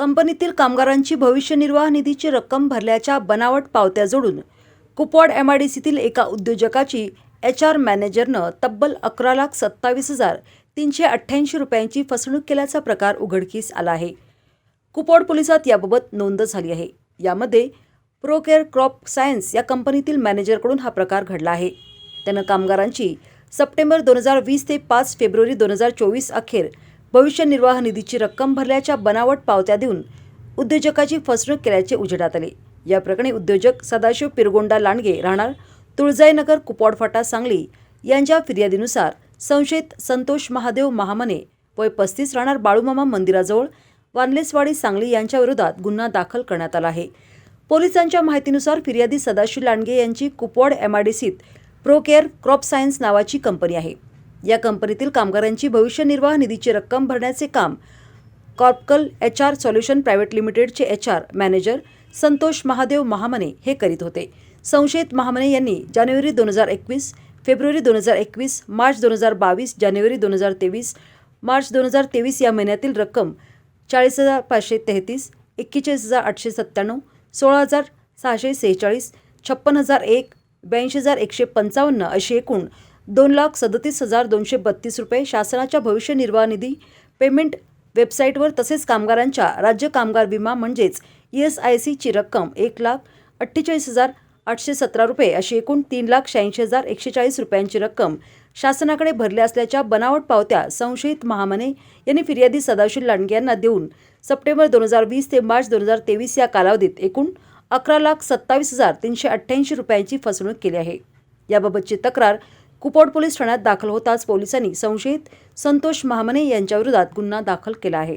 कंपनीतील कामगारांची भविष्य निर्वाह निधीची रक्कम भरल्याच्या बनावट पावत्या जोडून कुपवाड एम आय डी सीतील एका उद्योजकाची एच आर मॅनेजरनं तब्बल अकरा लाख सत्तावीस हजार तीनशे अठ्ठ्याऐंशी रुपयांची फसवणूक केल्याचा प्रकार उघडकीस आला आहे. कुपवाड पोलिसात याबाबत नोंद झाली आहे. यामध्ये प्रोकेअर क्रॉप सायन्स या कंपनीतील मॅनेजरकडून हा प्रकार घडला आहे. त्यानं कामगारांची सप्टेंबर दोन हजार वीस ते पाच फेब्रुवारी दोन हजार चोवीस अखेर भविष्य निर्वाह निधीची रक्कम भरल्याच्या बनावट पावत्या देऊन उद्योजकाची फसवणूक केल्याचे उजेडात आले. या प्रकरणी उद्योजक सदाशिव पिरगोंडा लांडगे राहणार तुळजाईनगर कुपवाडफाटा सांगली यांच्या फिर्यादीनुसार संशयित संतोष महादेव महामने वय पस्तीस राहणार बाळूमामा मंदिराजवळ वानलेसवाडी सांगली यांच्या विरोधात गुन्हा दाखल करण्यात आला आहे. पोलिसांच्या माहितीनुसार फिर्यादी सदाशिव लांडगे यांची कुपवाड एमआयडीसीत प्रोकेअर क्रॉप सायन्स नावाची कंपनी आहे. या कंपनीतील कामगारांची भविष्य निर्वाह निधीची रक्कम भरण्याचे काम कॉर्पकल एच आर सॉल्युशन प्रायव्हेट लिमिटेडचे H R manager Santosh Mahadev Mahamane हे करीत होते. संशयित महामने यांनी जानेवारी दोन हजार एकवीस फेब्रुवारी दोन हजार एकवीस मार्च दोन हजार बावीस जानेवारी दोन हजार तेवीस मार्च दोन हजार तेवीस या महिन्यातील रक्कम चाळीस हजार पाचशे तेहतीस एक्केचाळीस हजार आठशे सत्त्याण्णव सोळा हजार सहाशे सेहेचाळीस छप्पन हजार एक ब्याऐंशी हजार एकशे पंचावन्न अशी एकूण दोन लाख सदतीस हजार दोनशे बत्तीस रुपये शासनाच्या भविष्य निर्वाह निधी पेमेंट वेबसाईटवर तसेच कामगारांच्या राज्य कामगार विमा म्हणजेच ई एस आय सीची रक्कम एक लाख अठ्ठेचाळीस हजार आठशे सतरा रुपये अशी एकूण तीन लाख शहाऐंशी हजार एकशे चाळीस रुपयांची रक्कम शासनाकडे भरल्या असल्याच्या बनावट पावत्या संशयित महामने यांनी फिर्यादी सदाशिव लांडगे यांना देऊन सप्टेंबर दोन हजार वीस ते मार्च दोन हजार तेवीस या कालावधीत एकूण अकरा लाख सत्तावीस हजार तीनशे अठ्ठ्याऐंशी रुपयांची फसवणूक केली आहे. याबाबतची तक्रार कुपोट पोलीस ठाण्यात दाखल होताच पोलिसांनी संशयित संतोष महामने यांच्याविरोधात गुन्हा दाखल केला आहे.